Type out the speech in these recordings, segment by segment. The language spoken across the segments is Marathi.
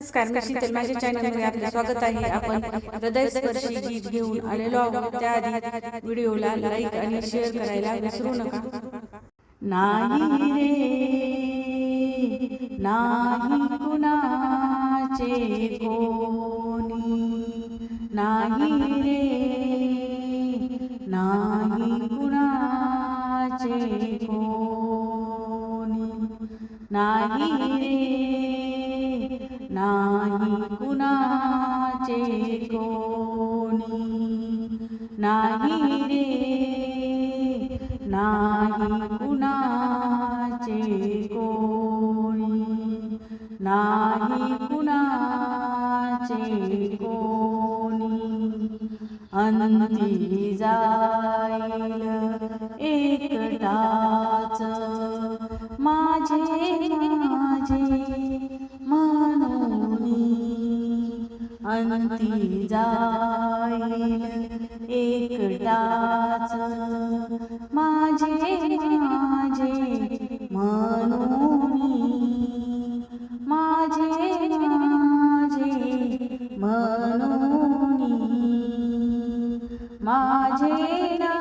नमस्कार मी शीतल माझ्या चॅनलमध्ये आपले स्वागत आहे. आपण हृदयस्पर्शी गीत घेऊन आलेलो आहोत त्याआधी व्हिडिओला लाईक आणि शेअर करायला विसरू नका. नाही रे नाही कुणाचे कोणी. नाही रे नाही कुणाचे कोणी. नाही रे नाही कुणाचे कोणी? नाही रे नाही कुणाचे कोणी? नाही कुणाचे कोणी? अंती जाईल एकटा अंती जाईल एकटाच. माझे माझे म्हणून माझे माझे म्हणून माझे ना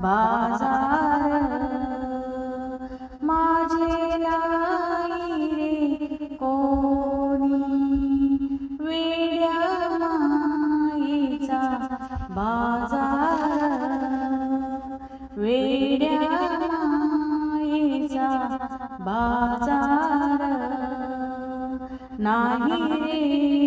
बाजार माझे नाही रे कोणी. वेड्या बाजार वेड्या बाजार. नाही रे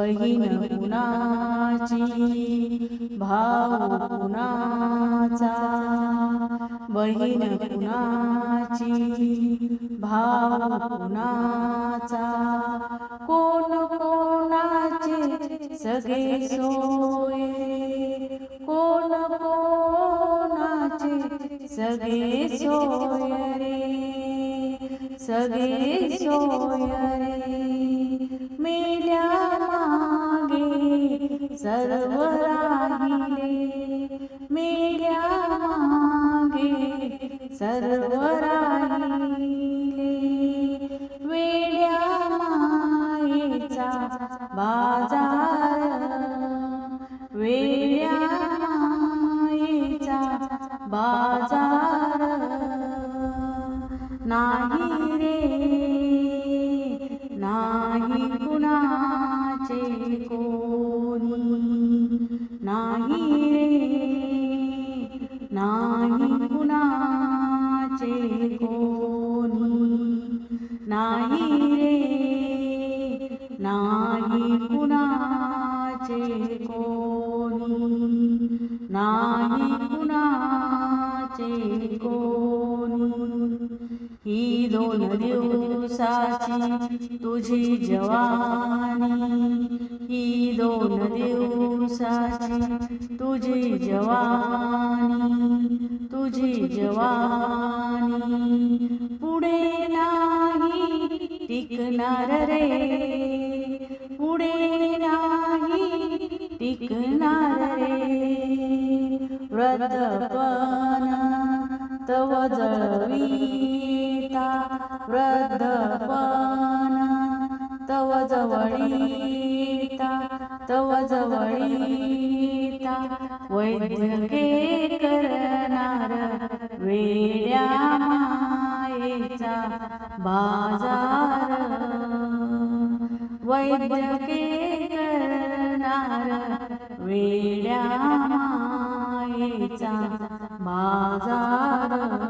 बहीण कुणाची भाऊ कुणाचा बहीण कुणाची भाऊ कुणाचा कोण कोणाचे सगळे सोय कोण कोणाचे सगळे सोय रे सगळे सोय सर्व राहिले मेल्या मागे सर्व राहिले वेड्या मायेचा बाजार वेड्या मायेचा बाजार. नाही रे नाही कुणाचे को नाही रे नाही कुणाचे कोणी. नाही रे नाही कुणाचे कोणी. नाही कुणाचे कोणी. ही दोन दिवसाची तुझी जवानी ही दोन दिवसाची तुझी जवानी तुझी जवानी. पुढे नाही टिकणार रे पुढे नाही टिकणार रे. वृद्धपण तव जळवीता वृद्धपण तव जवळी तव जवळीता वैद्यके करणार वेड्या मायेचा बाजार वैद्यके करणार वेड्या मायेचा बाजार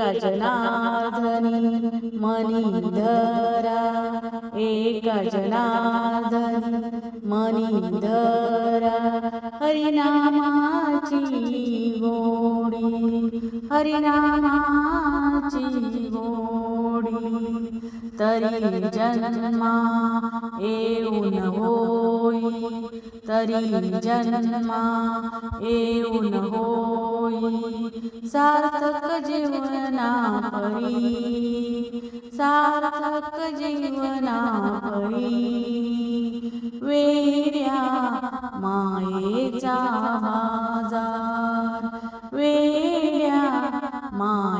एका जनार्दनी मनी धरा एका जनार्दनी मनी धरा हरिनामाची गोडी हरिनामाची गोडी तरी जन्मा येऊन होई तरी जन्मा येऊन होई. सार्थक जीवना परी सार्थक जीवना परी वेड्या मायेचा बाजार वेड्या माय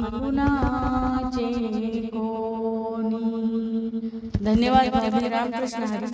नाही कुणाचे कोणी. धन्यवाद रामकृष्ण हरी.